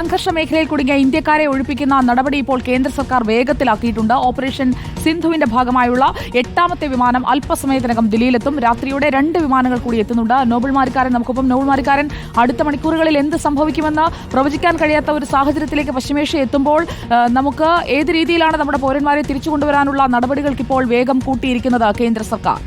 സംഘർഷ മേഖലയിൽ കുടുങ്ങിയ ഇന്ത്യക്കാരെ ഒഴിപ്പിക്കുന്ന നടപടി ഇപ്പോൾ കേന്ദ്ര സർക്കാർ വേഗത്തിലാക്കിയിട്ടുണ്ട്. ഓപ്പറേഷൻ സിന്ധുവിന്റെ ഭാഗമായുള്ള എട്ടാമത്തെ വിമാനം അല്പസമയത്തിനകം ദില്ലിയിലെത്തും. രാത്രിയോടെ രണ്ട് വിമാനങ്ങൾ കൂടി എത്തുന്നുണ്ട്. നോബൽ മാരിക്കാരൻ നമുക്കൊപ്പം നോബൽ മാരിക്കാരൻ അടുത്ത മണിക്കൂറുകളിൽ എന്ത് സംഭവിക്കുമെന്ന് പ്രവചിക്കാൻ കഴിയാത്ത ഒരു സാഹചര്യത്തിലേക്ക് പശ്ചിമേഷ്യ എത്തുമ്പോൾ നമുക്ക് ഏത് രീതിയിലാണ് നമ്മുടെ പൗരന്മാരെ തിരിച്ചുകൊണ്ടുവരാനുള്ള നടപടികൾക്ക് ഇപ്പോൾ വേഗം കൂട്ടിയിരിക്കുന്നത് കേന്ദ്ര സർക്കാർ?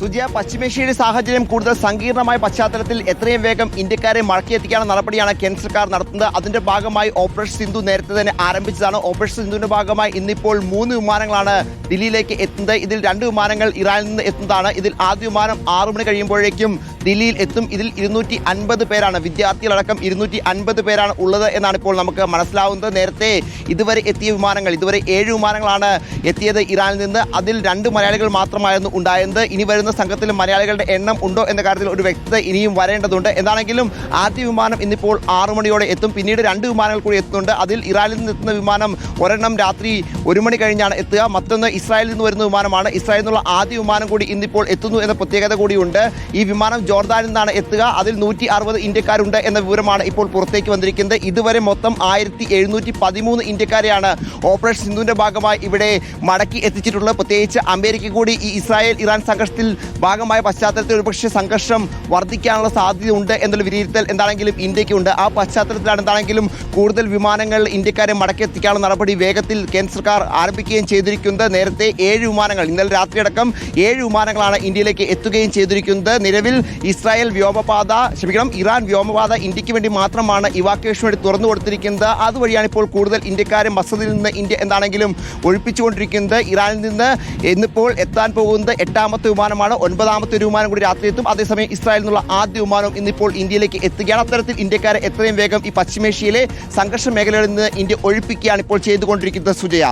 സുജിയ പശ്ചിമേഷ്യയുടെ സാഹചര്യം കൂടുതൽ സങ്കീർണമായ പശ്ചാത്തലത്തിൽ എത്രയും വേഗം ഇന്ത്യക്കാരെ മടക്കിയെത്തിക്കാനുള്ള നടപടിയാണ് കേന്ദ്ര സർക്കാർ നടത്തുന്നത്. അതിന്റെ ഭാഗമായി ഓപ്പറേഷൻ സിന്ധു നേരത്തെ തന്നെ ആരംഭിച്ചതാണ്. ഓപ്പറേഷൻ സിന്ധുവിന്റെ ഭാഗമായി ഇന്നിപ്പോൾ മൂന്ന് വിമാനങ്ങളാണ് ദില്ലിയിലേക്ക് എത്തുന്നത്. ഇതിൽ രണ്ട് വിമാനങ്ങൾ ഇറാനിൽ നിന്ന് എത്തുന്നതാണ്. ഇതിൽ ആദ്യ വിമാനം ആറു മണി കഴിയുമ്പോഴേക്കും ദില്ലിയിൽ എത്തും. ഇതിൽ ഇരുന്നൂറ്റി അൻപത് പേരാണ് വിദ്യാർത്ഥികളടക്കം ഇരുന്നൂറ്റി അൻപത് പേരാണ് ഉള്ളത് എന്നാണ് ഇപ്പോൾ നമുക്ക് മനസ്സിലാവുന്നത്. നേരത്തെ ഇതുവരെ എത്തിയ വിമാനങ്ങൾ ഇതുവരെ ഏഴ് വിമാനങ്ങളാണ് എത്തിയത് ഇറാനിൽ നിന്ന്. അതിൽ രണ്ട് മലയാളികൾ മാത്രമായിരുന്നു ഉണ്ടായത് ഇനി വരുന്ന സംഘത്തിൽ മലയാളികളുടെ എണ്ണം ഉണ്ടോ എന്ന കാര്യത്തിൽ ഒരു വ്യക്തത ഇനിയും വരേണ്ടതുണ്ട്. എന്താണെങ്കിലും ആദ്യ വിമാനം ഇന്നിപ്പോൾ ആറു മണിയോടെ എത്തും. പിന്നീട് രണ്ട് വിമാനങ്ങൾ കൂടി എത്തുന്നുണ്ട്. അതിൽ ഇറാനിൽ നിന്ന് എത്തുന്ന വിമാനം ഒരെണ്ണം രാത്രി ഒരു മണി കഴിഞ്ഞാണ് എത്തുക. മറ്റൊന്ന് ഇസ്രായേലിൽ നിന്ന് വരുന്ന വിമാനമാണ്. ഇസ്രായേലിൽ നിന്നുള്ള ആദ്യ വിമാനം കൂടി ഇന്നിപ്പോൾ എത്തുന്നു എന്ന പ്രത്യേകത കൂടിയുണ്ട്. ഈ വിമാനം ജോർദാനിൽ നിന്നാണ് എത്തുക. അതിൽ നൂറ്റി അറുപത് ഇന്ത്യക്കാരുണ്ട് എന്ന വിവരമാണ് ഇപ്പോൾ പുറത്തേക്ക് വന്നിരിക്കുന്നത്. ഇതുവരെ മൊത്തം ആയിരത്തി എഴുന്നൂറ്റി പതിമൂന്ന് ഇന്ത്യക്കാരെയാണ് ഓപ്പറേഷൻ സിന്ധുവിന്റെ ഭാഗമായി ഇവിടെ മടക്കി എത്തിച്ചിട്ടുള്ളത്. പ്രത്യേകിച്ച് അമേരിക്ക കൂടി ഈ ഇസ്രായേൽ ഇറാൻ സംഘർഷത്തിൽ ഭാഗമായ പശ്ചാത്തലത്തിൽ ഒരുപക്ഷെ സംഘർഷം വർദ്ധിക്കാനുള്ള സാധ്യതയുണ്ട് എന്നുള്ള വിലയിരുത്തൽ എന്താണെങ്കിലും ഇന്ത്യക്കുണ്ട് ആ പശ്ചാത്തലത്തിലാണ് എന്താണെങ്കിലും കൂടുതൽ വിമാനങ്ങൾ ഇന്ത്യക്കാരെ മടക്കിയെത്തിക്കാനുള്ള നടപടി വേഗത്തിൽ കേന്ദ്ര സർക്കാർ ആരംഭിക്കുകയും ചെയ്തിരിക്കുന്നത്. നേരത്തെ ഏഴ് വിമാനങ്ങൾ ഇന്നലെ രാത്രിയടക്കം ഏഴ് വിമാനങ്ങളാണ് ഇന്ത്യയിലേക്ക് എത്തുകയും ചെയ്തിരിക്കുന്നത്. നിലവിൽ ഇസ്രായേൽ വ്യോമപാത ക്ഷമിക്കണം ഇറാൻ വ്യോമപാത ഇന്ത്യയ്ക്ക് വേണ്ടി മാത്രമാണ് ഇവാക്യുവേഷൻ വേണ്ടി തുറന്നു കൊടുത്തിരിക്കുന്നത്. അതുവഴിയാണ് ഇപ്പോൾ കൂടുതൽ ഇന്ത്യക്കാരെ മസദിൽ നിന്ന് ഇന്ത്യ എന്താണെങ്കിലും ഒഴിപ്പിച്ചുകൊണ്ടിരിക്കുന്നത്. ഇറാനിൽ നിന്ന് ഇന്നിപ്പോൾ എത്താൻ പോകുന്നത് എട്ടാമത്തെ വിമാനമാണ്. ഒൻപതാമത്തെ ഒരു വിമാനം കൂടി രാത്രി എത്തും. അതേസമയം ഇസ്രായേലിൽ നിന്നുള്ള ആദ്യ വിമാനം ഇന്നിപ്പോൾ ഇന്ത്യയിലേക്ക് എത്തുകയാണ്. അത്തരത്തിൽ ഇന്ത്യക്കാരെ എത്രയും വേഗം ഈ പശ്ചിമേഷ്യയിലെ സംഘർഷ മേഖലകളിൽ നിന്ന് ഇന്ത്യ ഒഴിപ്പിക്കുകയാണ് ഇപ്പോൾ ചെയ്തുകൊണ്ടിരിക്കുന്നത് സുജയ.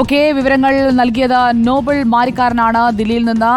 ഓക്കെ വിവരങ്ങൾ നൽകിയത് നോബൽ മാരിക്കാരനാണ്. ദില്ലിയിൽ നിന്ന്